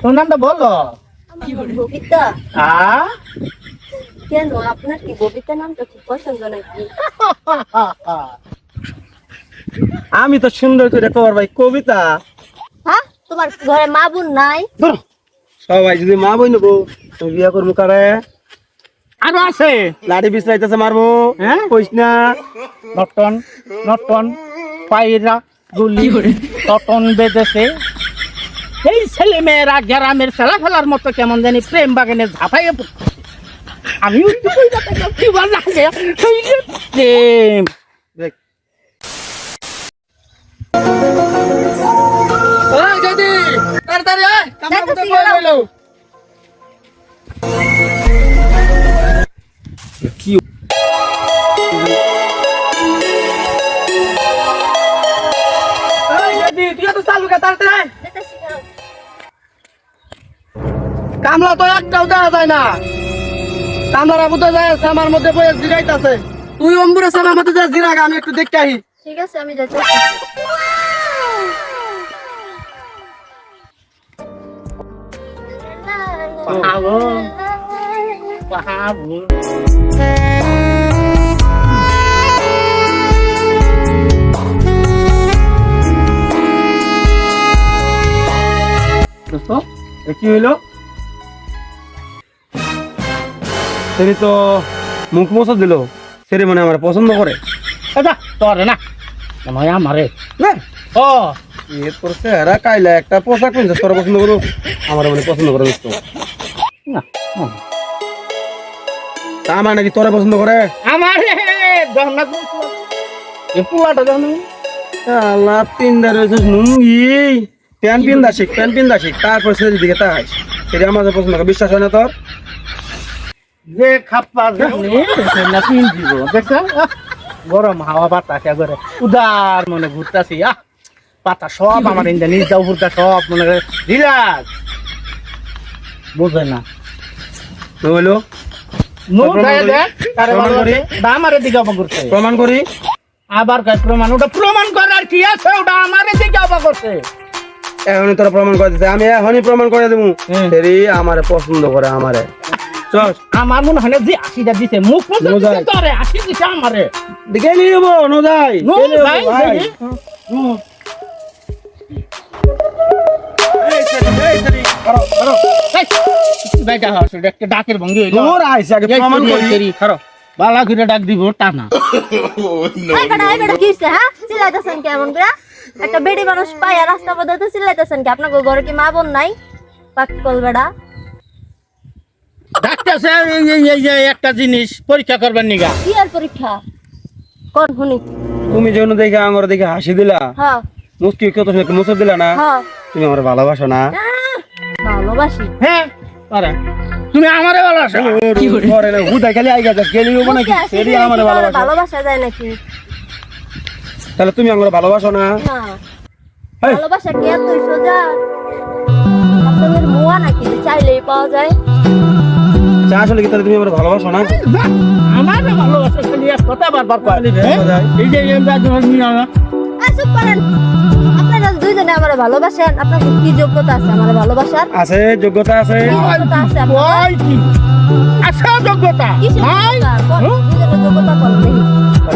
তোর নামটা বলো। ববিতা। আ? কেন? আপনার কি ববিতা নামটা খুব পছন্দ নাকি? আমি তো সুন্দর করে কবার ভাই কবিতা। হ্যাঁ? তোমার ঘরে মা বোন নাই? সবাই যদি মা বই নেব তুমি বিয়া করব কারে? আরও আছে। লাঠি বিছরাইতেছে মারবো। হ্যাঁ? কইস না। নটন নটন পায়রা গুলি টটন বেঁধেছে। এই ছেলে মেয়েরা গ্রামের ছেলা ফেলার মতো কেমন জানি প্রেম বাগানে ঝাঁপাইয়ে পড়ছে। আমি প্রেম। তাড়াতাড়ি আয় কামড়া মতো যাইতেছি, কই কি তুই তো চালু কে তাড়াতাড়ি কামলা তো একটাও দেওয়া যায় না। কামলার আবু তো যায় আমার মধ্যে বয়ে জিরাইতাছে। তুই অম্বুরে আমার মধ্যে যা জিরাগা আমি একটু দেখতে আহি। ঠিক আছে আমি যাচ্ছি। দোস্ত কি হইল? সেরি তো মুখ মোছা দিল। সেরি মানে আমার পছন্দ করে। তোরে না। মনে হয় আমারে। না। ও। এর তোর চেহারা কাইলা একটা পোশাক কিনছে তোর পছন্দ করো আমার মানে পছন্দ করে দোস্ত না তা আমার নাকি তোরা পছন্দ করে? আমারে দহনা এ পুলাটা দহন আল্লাহ পিন্দা রয়েছে নুঙ্গি প্যান পিন্দা শিখ প্যান পিন্দা শিখ। তারপর সেদিকে দিকে তাকাইস। সেটা আমার পছন্দ করে। বিশ্বাস হয় না তোর? যে খাপ্পা জানি না পিন দিব দেখছ গরম হাওয়া বাতাস করে উদার মনে ঘুরতাছি আহ পাতা সব আমার ইন্দা নিজ দাও ঘুরতা সব মনে করে রিল্যাক্স বুঝে না? তো হইল নো প্রমাণ করি? আবার প্রমাণ ওটা প্রমাণ করার কি আছে? ওটা আমারে দিকে অবাক করছে। এখনই তোরা প্রমাণ করে দিতে আমি এখনই প্রমাণ করে দেবো। আমারে পছন্দ করে আমারে। আমার মনে হয় না যে আশিটা দিছে। মুখ তোরে আশি দিছে আমারে। দিকে নিয়ে যাব নো যাই। নো ভাই ভাই। দেখি। হুম। এই সেরি, এই সেরি, খারো, খারো। এই, বেটা হস, এটা একটা ডাকের ভঙ্গি। বালা ঘুরে ডাক দিব টানা হ্যাঁ? কেমন করে? একটা বেডি মানুষ পায়া রাস্তা পথে চিল্লাইতেছেন কি? আপনার ঘরে কি মা বোন নাই? পাককল বেড়া। ডাকতেছে এই এই যে একটা জিনিস পরীক্ষা করবার নিগা কি আর পরীক্ষা? শুনি। তুমি যেন দেখে আঙর দেখে হাসি দিলা। হ্যাঁ। মুস্কি কত দিলা না। হ্যাঁ। তুমি আমার ভালোবাসো না। ভালোবাসি। হ্যাঁ পারে। তুমি আমারে ভালোবাসো। পরে না হুদাই খালি আইগা যা গেলি নাকি? মুখে সেরি আমার কি কারও ভালোবাসো। ভালোবাসা যায় নাকি? তাহলে তুমি আমার ভালোবাসো না। না ভালোবাসা কি এতই সোজা? আপনাদের মুয়া নাকি? চাইলেই পাওয়া যায়। চা আসলে কি তাহলে তুমি আমার ভালোবাসো না? আমারে ভালোবাসো খালি এক কথা বারবার কয়। খালি ভেঙে হ্যাঁ? যায়। এই যে এই যে নিয়ে আনা। এই করেন। আপনারা দুইজনে আমার ভালোবাসেন আপনার কি যোগ্যতা আছে আমার ভালোবাসার? আছে যোগ্যতা আছে। আছে কি?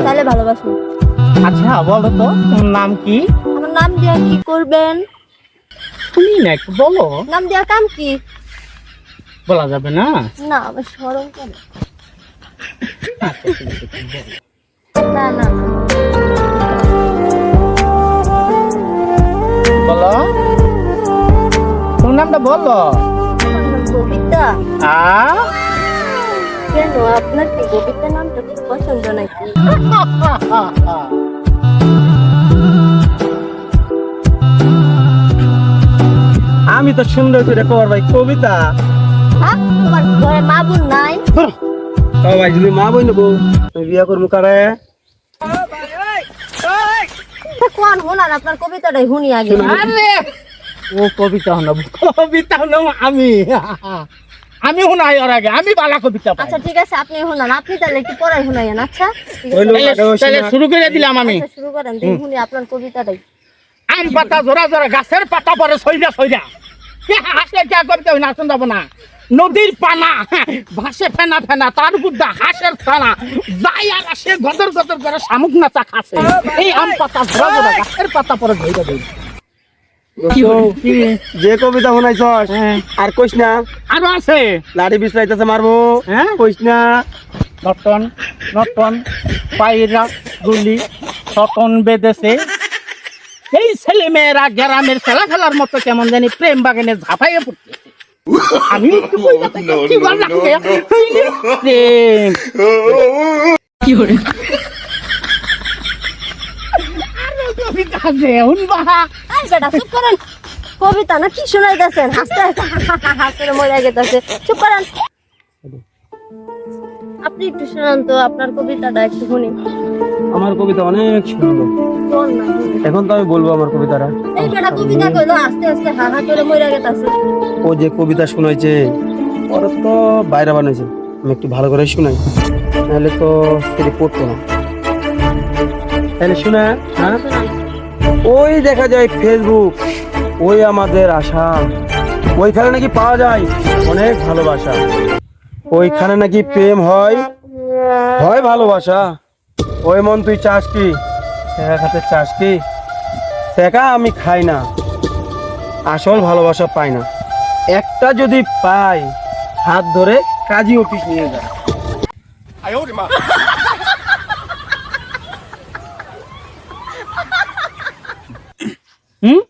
তাহলে ভালোবাসুন আচ্ছা বলো তো তোমার নাম কি? আমার নাম দিয়া কি করবেন? শুনি না বলো। নাম দিয়া কাম কি? বলা যাবে না? না আমার সরম করে না না না। বলো। তোমার নামটা বলো। ববিতা আ? কেন? আপনার কি ববিতা নামটা খুব পছন্দ নাকি? আমি তো সুন্দর করে কবার ভাই কবিতা। হ্যাঁ? তোমার ঘরে মা বোন নাই? ধরো। সবাই যদি মা বই নেব তুমি বিয়া করব কারে? কোন হোনার? আপনার কবিতাটাই শুনি আগে। আরে! ও কবিতা হলো কবিতা হলো আমি। আমি শুনাই ওর আগে আমি বালা কবিতা আচ্ছা ঠিক আছে আপনি শুনান আপনি তাহলে একটু পড়াই শুনাইয়েন আচ্ছা। তাহলে শুরু করে দিলাম আমি। আচ্ছা, শুরু করেন শুনি আপনার কবিতাটাই। আম পাতা জোড়া জোড়া গাছের পাতা পরে সইরা সইরা। কে হাসে কে করতে হবে না শুনতে না। নদীর পানা হ্যাঁ, ভাসে ফেনা ফেনা তার বুদ্ধা হাঁসের ফানা যাই আর আসে গদর গদর করে শামুক নাচা খাসে। এই আম পাতা ধরা গাছের পাতা পরে ধরে ধরে। যে কবিতা শোনাইছস হ্যাঁ। আর কইস না আরও আছে? লাড়ি বিছরাইতেছে মারবো। হ্যাঁ? কইস না। নটন নটন পায়রা গুলি টটন বেঁধেছে। এই ছেলে মেয়েরা গ্রামের খেলা খেলার মতো কেমন জানি প্রেম বাগানে ঝাঁপাইয়ে পড়তেছে। আমি একটু কি কবিতা আছে, শুনবা? এই বেটা চুপ করেন। কবিতা না কি শোনাইতেছেন? হাসতে হাসতে হাসতে মজা গেতেছে। চুপ করেন। আপনি একটু শোনান তো আপনার কবিতাটা একটু শুনি। আমার কবিতা অনেক সুন্দর। এখন তো আমি বলব আমার কবিতাটা। এই বেটা কবিতা কইলো আস্তে আস্তে হা হা করে মজা গেতেছে। ও যে কবিতা শোনাইছে ওর তো বাইরে বানাইছে। আমি একটু ভালো করে শোনাই নাহলে তো সেটি পড়তো না। তাহলে শোনা হ্যাঁ ওই দেখা যায় ফেসবুক ওই আমাদের আশা। ওইখানে নাকি পাওয়া যায় অনেক ভালোবাসা। ওইখানে নাকি প্রেম হয় হয় ভালোবাসা। ওই মন তুই চাস কি? শেখা খাতে চাস কি? শেখা আমি খাই না। আসল ভালোবাসা পাই না। একটা যদি পাই হাত ধরে কাজী অফিস নিয়ে যায় হুম?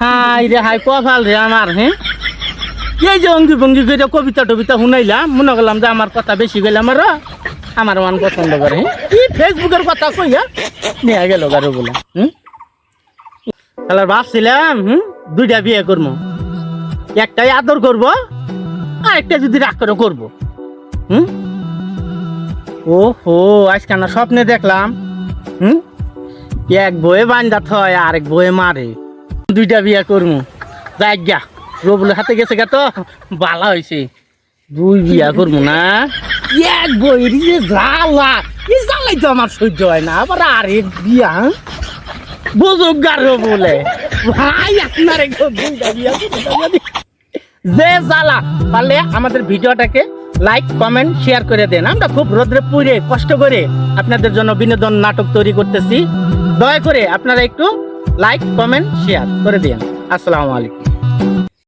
হাই রে হাই কপাল রে আমার হ্যাঁ এই যে অঙ্গি ভঙ্গি করে কবিতা টবিতা শুনাইলাম মনে করলাম যে আমার কথা বেশি গেলাম আর আমার মান পছন্দ করে হ্যাঁ কি ফেসবুকের কথা কইয়া নিয়ে গেল গারো বলে হুম? তাহলে ভাবছিলাম, হুম, দুইটা বিয়ে করব। একটাই আদর করব আর একটা যদি রাগ করে করব, হুম? ও হো আজকে না স্বপ্নে দেখলাম, হুম? এক বয়ে বান্ধা থয় আর এক বয়ে মারে। দুইটা বিয়ে করমু যাই গা রবুল হাতে গেছে গা তো, বালা হয়েছে দুই বিয়া করব না। এক বইয়ের যে জ্বালা। এই জ্বালাই তো আমার সহ্য হয় না আবার আরেক বিয়া হ্যাঁ? বুঝুক গা বলে। ভাই আপনার। যে জ্বালা পারলে আমাদের ভিডিওটাকে লাইক কমেন্ট শেয়ার করে দেন। আমরা খুব রোদ্রে পুড়ে কষ্ট করে আপনাদের জন্য বিনোদন নাটক তৈরি করতেছি। দয়া করে আপনারা একটু লাইক কমেন্ট শেয়ার করে দিন। আসসালামু আলাইকুম।